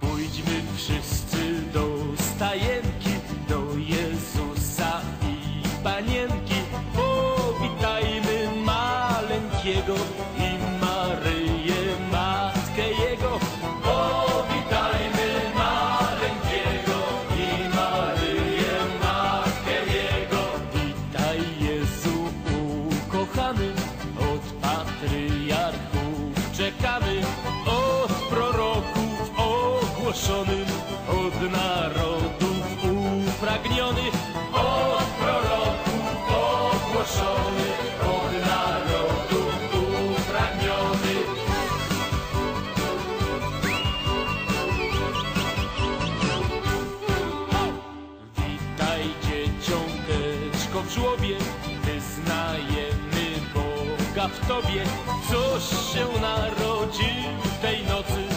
Pójdźmy wszyscy do stajenki, do Jezusa i Panienki. Powitajmy maleńkiego w tobie, coś się narodził tej nocy.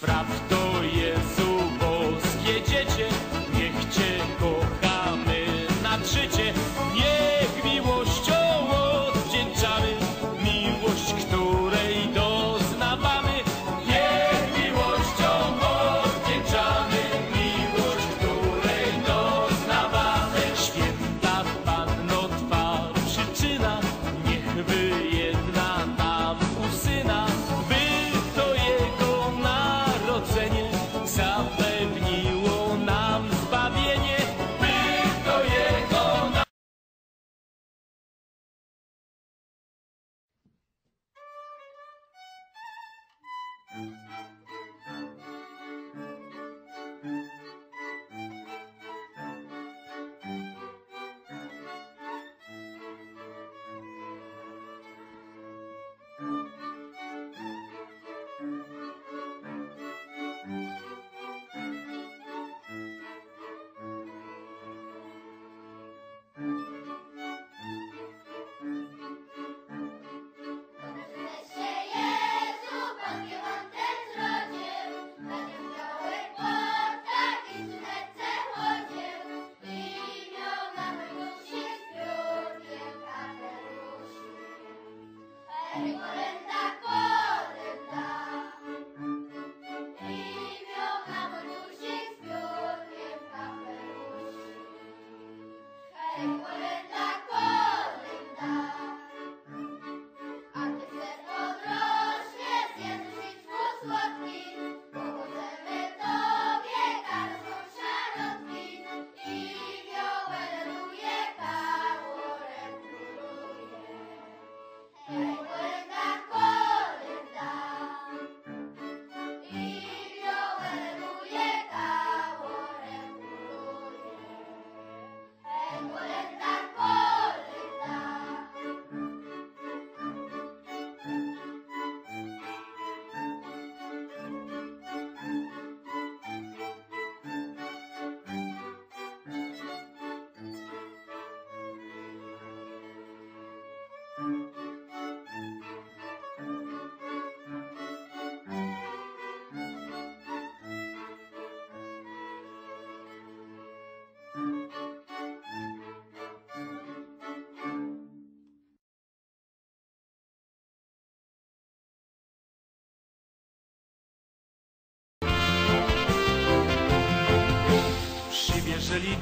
pratos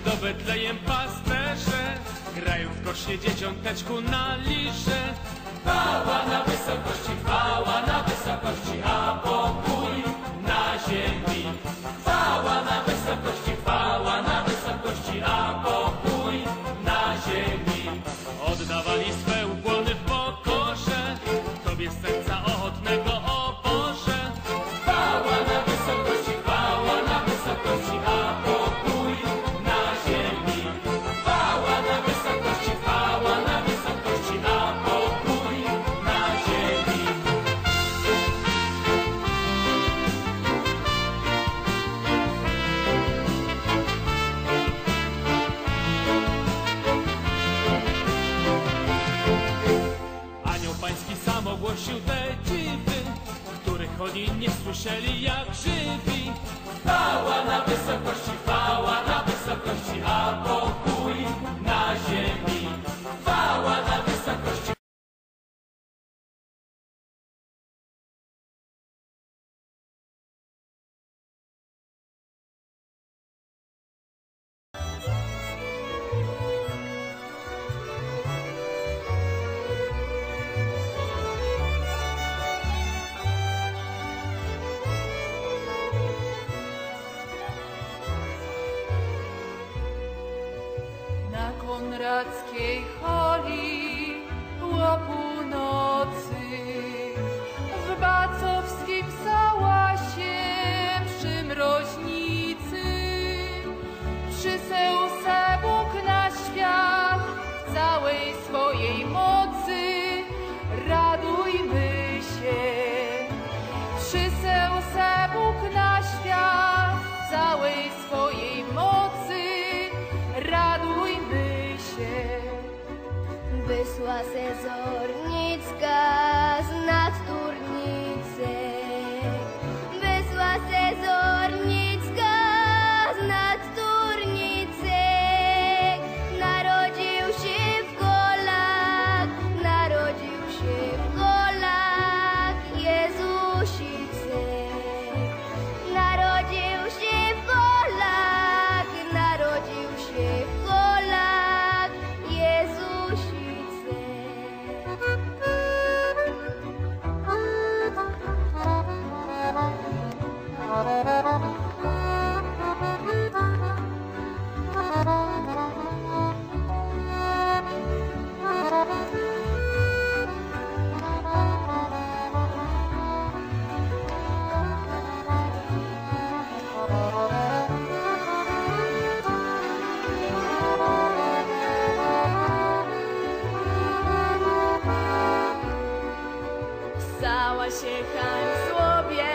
Do Betlejem pasterze. Grają w kocznie dzieciąteczku na liże. Chwała na wysokości, chwała na wysokości. brackiej choroby. Wysła se Stała się hań w